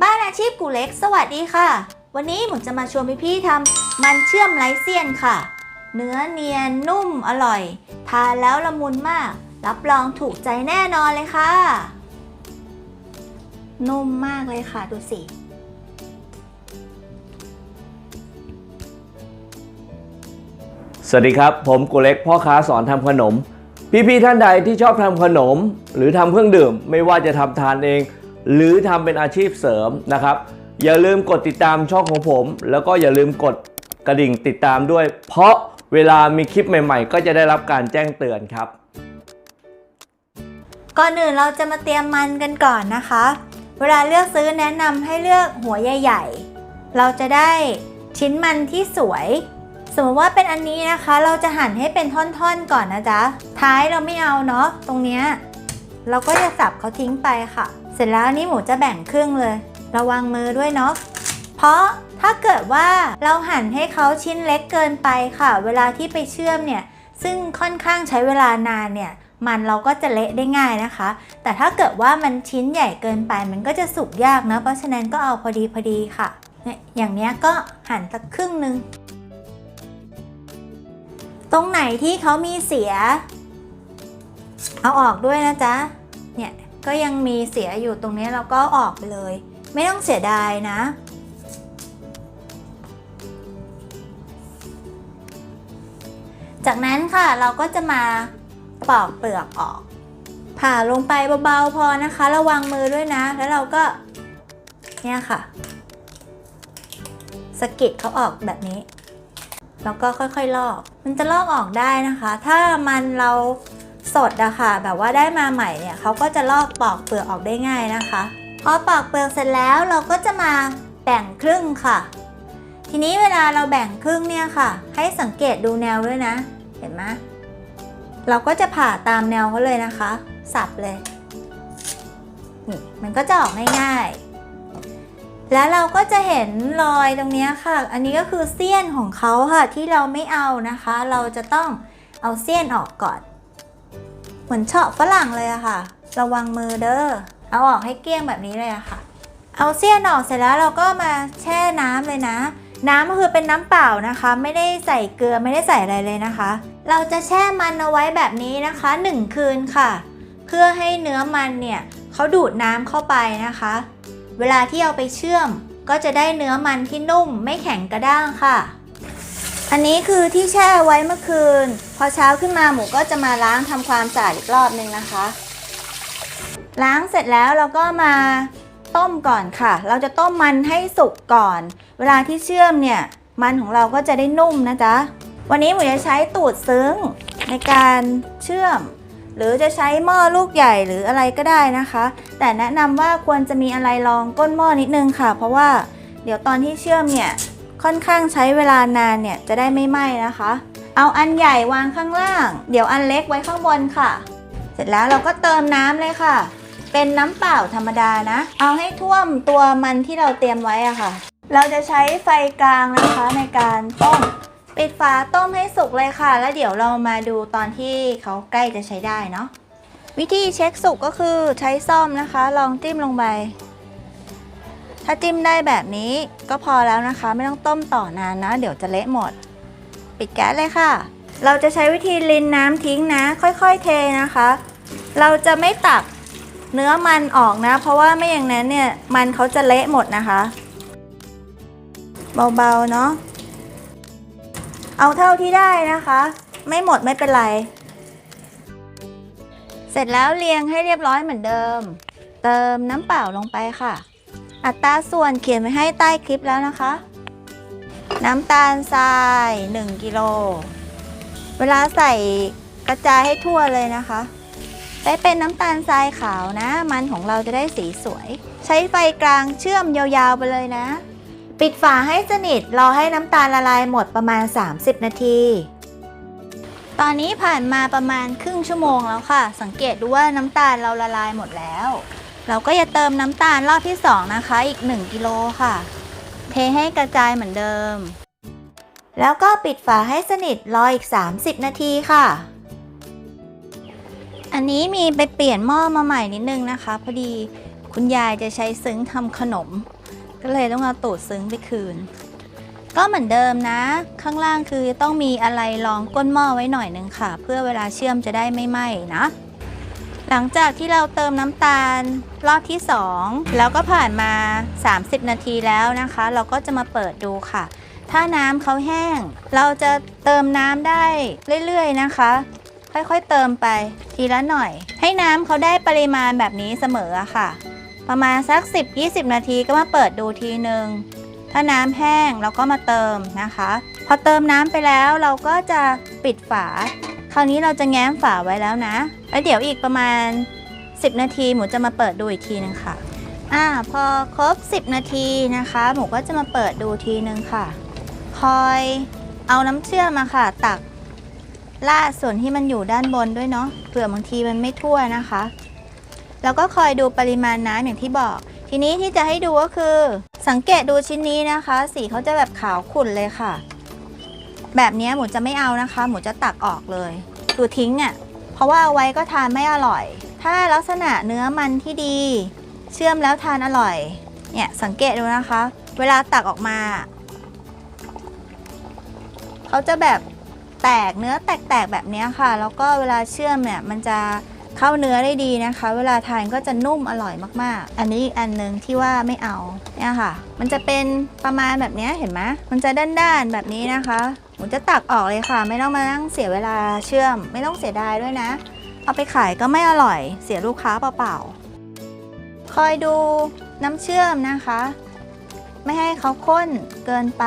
บ้านอาชีพกูเล็ก สวัสดีค่ะ วันนี้หมูจะมาชวนพี่ๆทำมันเชื่อมไร้เสี้ยนค่ะ เนื้อเนียนนุ่มอร่อย ทานแล้วละมุนมาก รับรองถูกใจแน่นอนเลยค่ะ นุ่มมากเลยค่ะดูสิสวัสดีครับ ผมกุเล็กพ่อค้าสอนทำขนม พี่ๆท่านใดที่ชอบทำขนม หรือทำเครื่องดื่ม ไม่ว่าจะทำทานเอง หรือทำเป็นอาชีพเสริมนะครับ อย่าลืมกดติดตามช่องของผม แล้วก็อย่าลืมกดกระดิ่งติดตามด้วย เพราะเวลามีคลิปใหม่ๆ ก็จะได้รับการแจ้งเตือนครับ ก่อนอื่นเราจะมาเตรียมมันกันก่อนนะคะ เวลาเลือกซื้อแนะนำให้เลือกหัวใหญ่ๆ เราจะได้ชิ้นมันที่สวย สมมติว่าเป็นอันนี้นะคะ เราจะหั่นให้เป็นท่อนๆก่อนนะจ๊ะ ท้ายเราไม่เอาเนาะตรงเนี้ย เราก็จะสับเขาทิ้งไปค่ะ เสร็จแล้วนนี้หมูจะแบ่งครึ่งเลย ระวังมือด้วยเนาะเพราะถ้าเกิดว่าเราหั่นให้เขาชิ้นเล็กเกินไปค่ะ เวลาที่ไปเชื่อมเนี่ย ซึ่งค่อนข้างใช้เวลานานเนี่ยมันเราก็จะเละได้ง่ายนะคะ แต่ถ้าเกิดว่ามันชิ้นใหญ่เกินไปมันก็จะสุกยากนะ เพราะฉะนั้นก็เอาพอดีพอดีค่ะเนี่ยอย่างนี้ก็หั่นสักครึ่งหนึ่งตรงไหนที่เขามีเสีย เอาออกด้วยนะจ๊ะ เนี่ยก็ยังมีเสียอยู่ตรงนี้เราก็ออกไปเลย ไม่ต้องเสียดายนะ จากนั้นค่ะเราก็จะมาปอกเปลือกออก ผ่าลงไปเบาๆพอนะคะ ระวังมือด้วยนะ แล้วเราก็เนี่ยค่ะสกิดเขาออกแบบนี้ แล้วก็ค่อยๆลอก มันจะลอกออกได้นะคะ ถ้ามันเรา สดอะค่ะ แบบว่าได้มาใหม่เนี่ยเขาก็จะลอกปอกเปลือกออกได้ง่ายนะคะ พอปอกเปลือกเสร็จแล้วเราก็จะมาแบ่งครึ่งค่ะ ทีนี้เวลาเราแบ่งครึ่งเนี่ยค่ะ ให้สังเกตดูแนวด้วยนะ เห็นไหมเราก็จะผ่าตามแนวเขาเลยนะคะ สับเลยนี่มันก็จะออกง่ายๆ แล้วเราก็จะเห็นรอยตรงนี้ค่ะ อันนี้ก็คือเสี้ยนของเขาค่ะที่เราไม่เอานะคะ เราจะต้องเอาเสี้ยนออกก่อน มือนเฉาะฝรั่งเลยอะค่ะ ระวังมือเด้อ เอาออกให้เกลี้ยงแบบนี้เลยอะค่ะ เอาเสี้ยนออกเสร็จแล้วเราก็มาแช่น้ำเลยนะ น้ำก็คือเป็นน้ำเปล่านะคะ ไม่ได้ใส่เกลือไม่ได้ใส่อะไรเลยนะคะ เราจะแช่มันเอาไว้แบบนี้นะคะ 1 คืนค่ะ เพื่อให้เนื้อมันเนี่ยเขาดูดน้ำเข้าไปนะคะ เวลาที่เอาไปเชื่อมก็จะได้เนื้อมันที่นุ่มไม่แข็งกระด้างค่ะ อันนี้คือที่แช่ไว้เมื่อคืน พอเช้าขึ้นมาหมูก็จะมาล้างทำความสะอาดอีกรอบนึงนะคะ ล้างเสร็จแล้วเราก็มาต้มก่อนค่ะ เราจะต้มมันให้สุกก่อน เวลาที่เชื่อมเนี่ย มันของเราก็จะได้นุ่มนะจ๊ะ วันนี้หมูจะใช้ตูดซึ้งในการเชื่อม หรือจะใช้หม้อลูกใหญ่หรืออะไรก็ได้นะคะ แต่แนะนำว่าควรจะมีอะไรรองก้นหม้อนิดนึงค่ะ เพราะว่าเดี๋ยวตอนที่เชื่อมเนี่ย ค่อนข้างใช้เวลานานเนี่ยจะได้ไม่ไหม้นะคะ เอาอันใหญ่วางข้างล่าง เดี๋ยวอันเล็กไว้ข้างบนค่ะ เสร็จแล้วเราก็เติมน้ำเลยค่ะ เป็นน้ำเปล่าธรรมดานะ เอาให้ท่วมตัวมันที่เราเตรียมไว้อะค่ะ เราจะใช้ไฟกลางนะคะในการต้มปิดฝาต้มให้สุกเลยค่ะ แล้วเดี๋ยวเรามาดูตอนที่เขาใกล้จะใช้ได้เนาะวิธีเช็คสุกก็คือใช้ซ่อมนะคะ ลองจิ้มลงไป ถ้าจิ้มได้แบบนี้ก็พอแล้วนะคะ ไม่ต้องต้มต่อนานนะ เดี๋ยวจะเละหมด ปิดแก๊สเลยค่ะ เราจะใช้วิธีรินน้ำทิ้งนะ ค่อยๆเทนะคะ เราจะไม่ตักเนื้อมันออกนะ เพราะว่าไม่อย่างนั้นเนี่ยมันเขาจะเละหมดนะคะ เบาๆเนาะเอาเท่าที่ได้นะคะ ไม่หมดไม่เป็นไร เสร็จแล้วเรียงให้เรียบร้อยเหมือนเดิม เติมน้ำเปล่าลงไปค่ะ อัตราส่วนเขียนไว้ให้ใต้คลิปแล้วนะคะ น้ำตาลทราย 1 กิโล เวลาใส่กระจายให้ทั่วเลยนะคะได้เป็นน้ำตาลทรายขาวนะ มันของเราจะได้สีสวย ใช้ไฟกลางเชื่อมยาวๆไปเลยนะ ปิดฝาให้สนิท รอให้น้ำตาลละลายหมดประมาณ 30 นาที ตอนนี้ผ่านมาประมาณครึ่งชั่วโมงแล้วค่ะ สังเกตดูว่าน้ำตาลเราละลายหมดแล้ว เราก็จะเติมน้ำตาลรอบที่ 2 นะคะ อีก 1 กิโลค่ะ เทให้กระจายเหมือนเดิม แล้วก็ปิดฝาให้สนิทรออีก 30 นาทีค่ะ อันนี้มีไปเปลี่ยนหม้อมาใหม่นิดนึงนะคะ พอดีคุณยายจะใช้ซึ้งทำขนม ก็เลยต้องเอาตูดซึ้งไปคืน ก็เหมือนเดิมนะ ข้างล่างคือต้องมีอะไรรองก้นหม้อไว้หน่อยนึงค่ะ เพื่อเวลาเชื่อมจะได้ไม่ไหม้นะ หลังจากที่เราเติมน้ำตาลรอบที่ 2 แล้วก็ผ่านมา 30 นาทีแล้วนะคะ เราก็จะมาเปิดดูค่ะ ถ้าน้ำเขาแห้ง เราจะเติมน้ำได้เรื่อยๆนะคะ ค่อยๆเติมไปทีละหน่อย ให้น้ำเขาได้ปริมาณแบบนี้เสมอค่ะ ประมาณสัก 10-20 นาทีก็มาเปิดดูทีหนึ่งถ้าน้ำแห้งเราก็มาเติมนะคะ พอเติมน้ำไปแล้วเราก็จะปิดฝา คราวนี้เราจะแง้มฝาไว้แล้วนะ แล้วเดี๋ยวอีกประมาณ 10 นาทีหมูจะมาเปิดดูอีกทีนึงค่ะ อ่า พอครบ 10 นาทีนะคะ หมูก็จะมาเปิดดูทีนึงค่ะ คอยเอาน้ำเชื่อมมาค่ะ ตักลาดส่วนที่มันอยู่ด้านบนด้วยเนาะ เผื่อบางทีมันไม่ทั่วนะคะ แล้วก็คอยดูปริมาณน้ำอย่างที่บอก ทีนี้ที่จะให้ดูก็คือ สังเกตดูชิ้นนี้นะคะ สีเขาจะแบบขาวขุ่นเลยค่ะ แบบนี้หมูจะไม่เอานะคะ หมูจะตักออกเลย คือทิ้งอะ่ะเพราะว่าเอาไว้ก็ทานไม่อร่อย ถ้าลักษณะเนื้อมันที่ดี เชื่อมแล้วทานอร่อย เนี่ยสังเกตดูนะคะ เวลาตักออกมา เขาจะแบบแตกเนื้อแตกๆแบบนี้ค่ะ แล้วก็เวลาเชื่อมเนี่ยมันจะ เข้าเนื้อได้ดีนะคะ เวลาทานก็จะนุ่มอร่อยมากๆ อันนี้อีกอันหนึ่งที่ว่าไม่เอาเนี่ยค่ะ มันจะเป็นประมาณแบบนี้เห็นไหมมันจะด้านๆแบบนี้นะคะหมูจะตักออกเลยค่ะ ไม่ต้องมานั่งเสียเวลาเชื่อม ไม่ต้องเสียดายด้วยนะ เอาไปขายก็ไม่อร่อย เสียลูกค้าเปล่าๆคอยดูน้ำเชื่อมนะคะ ไม่ให้เขาข้นเกินไป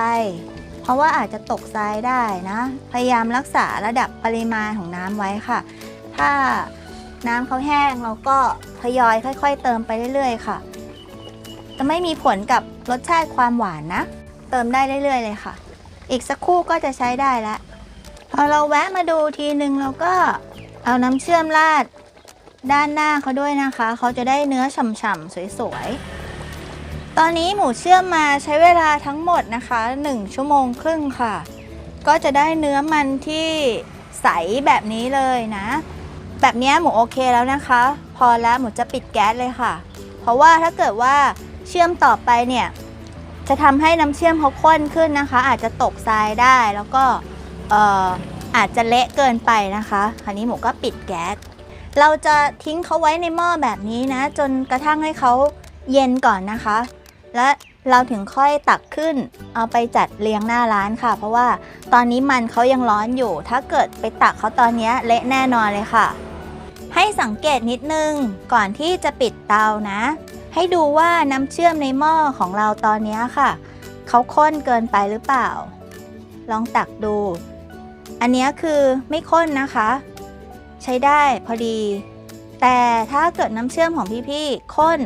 เพราะว่าอาจจะตกทรายได้นะ พยายามรักษาระดับปริมาณของน้ำไว้ค่ะ ถ้า น้ำเขาแห้งเราก็ทยอยค่อย ๆ เติมไปเรื่อย ๆ ค่ะ จะไม่มีผลกับรสชาติความหวานนะ เติมได้เรื่อย ๆ เลยค่ะ อีกสักครู่ก็จะใช้ได้แล้วพอเราแวะมาดูทีนึงเราก็เอาน้ำเชื่อมราดด้านหน้าเขาด้วยนะคะ เขาจะได้เนื้อฉ่ำๆสวยๆ ตอนนี้หมูเชื่อมมาใช้เวลาทั้งหมดนะคะ 1 ชั่วโมงครึ่งค่ะ ก็จะได้เนื้อมันที่ใสแบบนี้เลยนะ แบบนี้หมูโอเคแล้วนะคะ พอแล้วหมูจะปิดแก๊สเลยค่ะ เพราะว่าถ้าเกิดว่าเชื่อมต่อไปเนี่ยจะทำให้น้ำเชื่อมเขาข้นขึ้นนะคะ อาจจะตกทรายได้แล้วก็เอ่ออาจจะเละเกินไปนะคะคราวนี้หมูก็ปิดแก๊สเราจะทิ้งเขาไว้ในหม้อแบบนี้นะ จนกระทั่งให้เขาเย็นก่อนนะคะ และเราถึงค่อยตักขึ้น เอาไปจัดเรียงหน้าร้านค่ะ เพราะว่าตอนนี้มันเขายังร้อนอยู่ ถ้าเกิดไปตักเขาตอนนี้เละแน่นอนเลยค่ะ ให้สังเกตนิดนึงก่อนที่จะปิดเตานะ ให้ดูว่าน้ำเชื่อมในหม้อของเราตอนนี้ค่ะ เขาข้นเกินไปหรือเปล่า ลองตักดู อันนี้คือไม่ข้นนะคะ ใช้ได้พอดี แต่ถ้าเกิดน้ำเชื่อมของพี่ๆข้น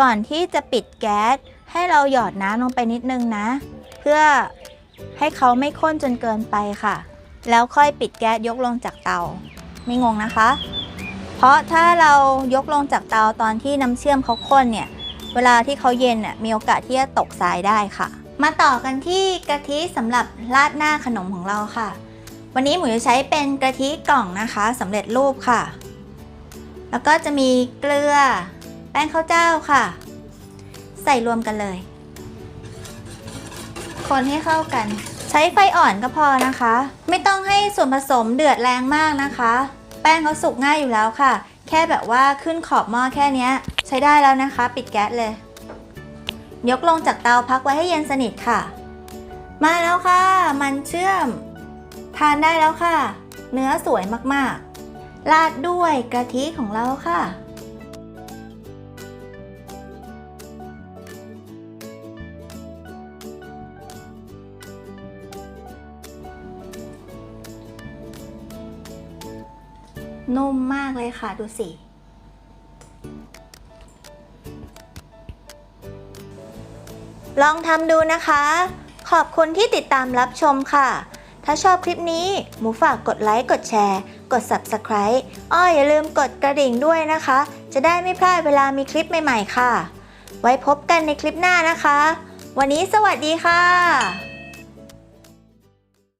ก่อนที่จะปิดแก๊สให้เราหยอดน้ำลงไปนิดนึงนะ เพื่อให้เขาไม่ข้นจนเกินไปค่ะ แล้วค่อยปิดแก๊สยกลงจากเตา ไม่งงนะคะ เพราะถ้าเรายกลงจากเตาตอนที่น้ำเชื่อมเขาข้นเนี่ย เวลาที่เขาเย็นน่ะมีโอกาสที่จะตกทรายได้ค่ะ มาต่อกันที่กะทิสำหรับราดหน้าขนมของเราค่ะ วันนี้หมูจะใช้เป็นกะทิกล่องนะคะสำเร็จรูปค่ะ แล้วก็จะมีเกลือ แป้งข้าวเจ้าค่ะ ใส่รวมกันเลย คนให้เข้ากัน ใช้ไฟอ่อนก็พอนะคะ ไม่ต้องให้ส่วนผสมเดือดแรงมากนะคะ ป้งเขาสุกง่ายอยู่แล้วค่ะ แค่แบบว่าขึ้นขอบหม้อแค่นี้ใช้ได้แล้วนะคะ ปิดแก๊สเลย ยกลงจากเตาพักไว้ให้เย็นสนิทค่ะ มาแล้วค่ะ มันเชื่อม ทานได้แล้วค่ะ เนื้อสวยมากๆ ราดด้วยกะทิของเราค่ะ นุ่มมากเลยค่ะดูสิ ลองทำดูนะคะ ขอบคุณที่ติดตามรับชมค่ะ ถ้าชอบคลิปนี้ หมูฝากกดไลค์ กดแชร์ กด Subscribe อ้ออย่าลืมกดกระดิ่งด้วยนะคะ จะได้ไม่พลาดเวลามีคลิปใหม่ ๆ ค่ะ ไว้พบกันในคลิปหน้านะคะ วันนี้สวัสดีค่ะ